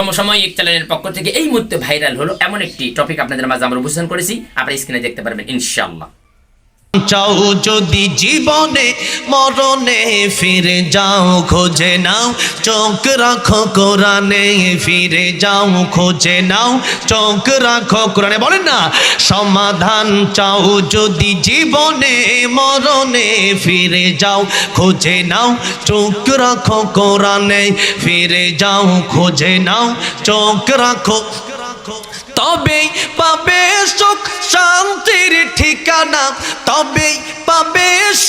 সমসাময়িক চ্যানেলের পক্ষ থেকে এই মুহূর্তে ভাইরাল হলো এমন একটি টপিক আপনাদের মাঝে আমরা উপস্থাপন করেছি। আপনারা স্ক্রিনে দেখতে পারবেন, ইনশাআল্লাহ। চাও যদি জীবনে মরণে ফিরে যাও, খোঁজে নাও। চোখ রাখো কোরআনে, ফিরে যাও, খোঁজে নাও। চোখ রাখো কোরআনে, বলেন না। সমাধান চাও যদি জীবনে মরণে ফিরে যাও, খোঁজে নাও। চোখ রাখো কোরআনে, ফিরে যাও, খোঁজে নাও। চোখ রাখো তবে পাবে সুখ, শান্তির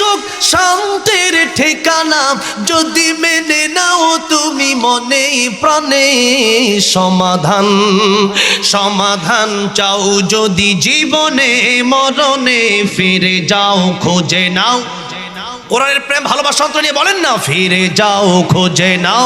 সুখ শান্তির ঠিকানা যদি মেনে নাও তুমি মনে প্রাণে সমাধান সমাধান চাও যদি জীবনে, মরণে ফিরে যাও, খোঁজে নাও। কোরআনের প্রেম ভালোবাসা নিয়ে বলেন না, ফিরে যাও, খোঁজে নাও।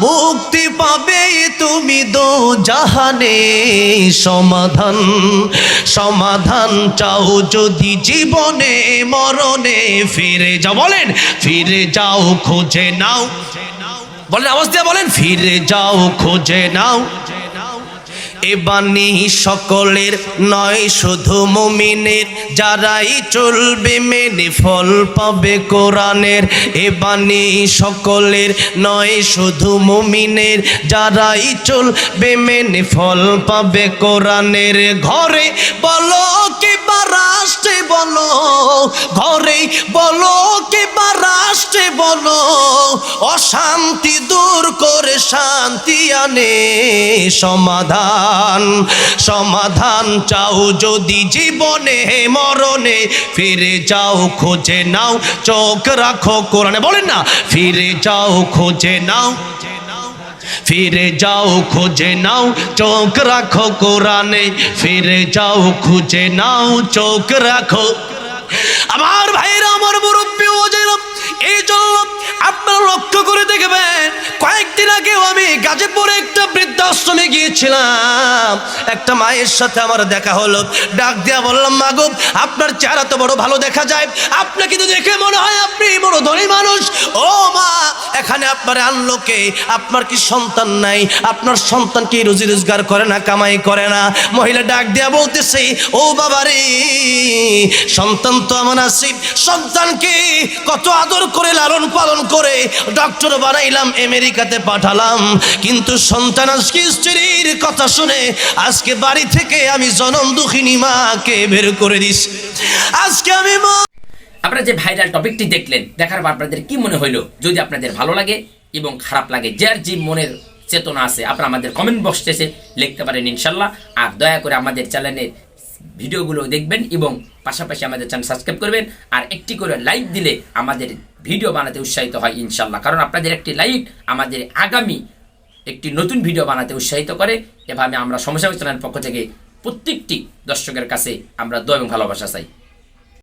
মুক্তি পাবে তুমি দো জাহানে। সমাধান সমাধান চাও যদি জীবনে, মরণে। ফিরে যাও, বলেন, ফিরে যাও, খোঁজে নাও। বলেন, আওয়াজ দিয়ে বলেন, ফিরে যাও, খোঁজে নাও। এ সকলের নয়, শুধু মুমিনের। যারাই চলবে মেনে ফল পাবে কোরআনের। এ সকলের নয়, শুধু মুমিনের। যারাই চলবে মেনে ফল পাবে কোরআনের। ঘরে বলো কি বা রাষ্ট্রে বলো ঘরে বলো কি বা রাষ্ট্রে বলো অশান্তি দূর করে শান্তি আনে। সমাধান সমাধান চাও যদি জীবনে, মরণে। ফিরে যাও, খোঁজে নাও, চোখ রাখো কোরআনে। বলেন না, ফিরে যাও, খোঁজে নাও। ফিরে যাও, খুঁজে নাও, চোখ রাখো কোরআনে। ফিরে যাও, খুঁজে নাও, চোখ রাখো। আমার ভাইরা আমার মুরব্বী ও যেন এই জন্য আগেও আমি গাজীপুরে একটা বৃদ্ধাশ্রমে গিয়েছিলাম। একটা মায়ের সাথে আমার দেখা হলো। ডাক দিয়া বললাম মাগো আপনার চেহারা তো বড় ভালো দেখা যায়। আপনাকে কিন্তু দেখে মনে হয় আপনি বড় ধনী মানুষ। ও মা এখানে আপনার আনলো কে আপনার কি সন্তান নাই, আপনার সন্তান কি রুজি রোজগার করে না, কামাই করে না? মহিলা ডাক দিয়া বলতেছে, ও বাবা রে সন্তান তো আমার আছে সন্তানকে কত আদর করে, লালন পালন করে ডক্টর বানাইলাম, আমেরিকাতে পাঠালাম, কিন্তু সন্তান আজকে স্ত্রীর কথা শুনে, আজকে বাড়ি থেকে আমি জনম দুঃখিনী মাকে বের করে দিস আজকে আমি মা আপনারা যে ভাইরাল টপিকটি দেখলেন, দেখার পর আপনাদের কি মনে হইল? যদি আপনাদের ভালো লাগে এবং খারাপ লাগে, যার যে মনের চেতনা আছে, আপনারা আমাদের কমেন্ট বক্সে এসে লিখতে পারেন ইনশাল্লাহ। আর দয়া করে আমাদের চ্যানেলের ভিডিওগুলো দেখবেন এবং পাশাপাশি আমাদের চ্যানেল সাবস্ক্রাইব করবেন। আর একটি করে লাইক দিলে আমাদের ভিডিও বানাতে উৎসাহিত হয় ইনশাল্লাহ। কারণ আপনাদের একটি লাইক আমাদের আগামী একটি নতুন ভিডিও বানাতে উৎসাহিত করে। এভাবে আমরা সমস্যা চ্যানেলের পক্ষ থেকে প্রত্যেকটি দর্শকের কাছে আমরা দোয়া এবং ভালোবাসা চাই।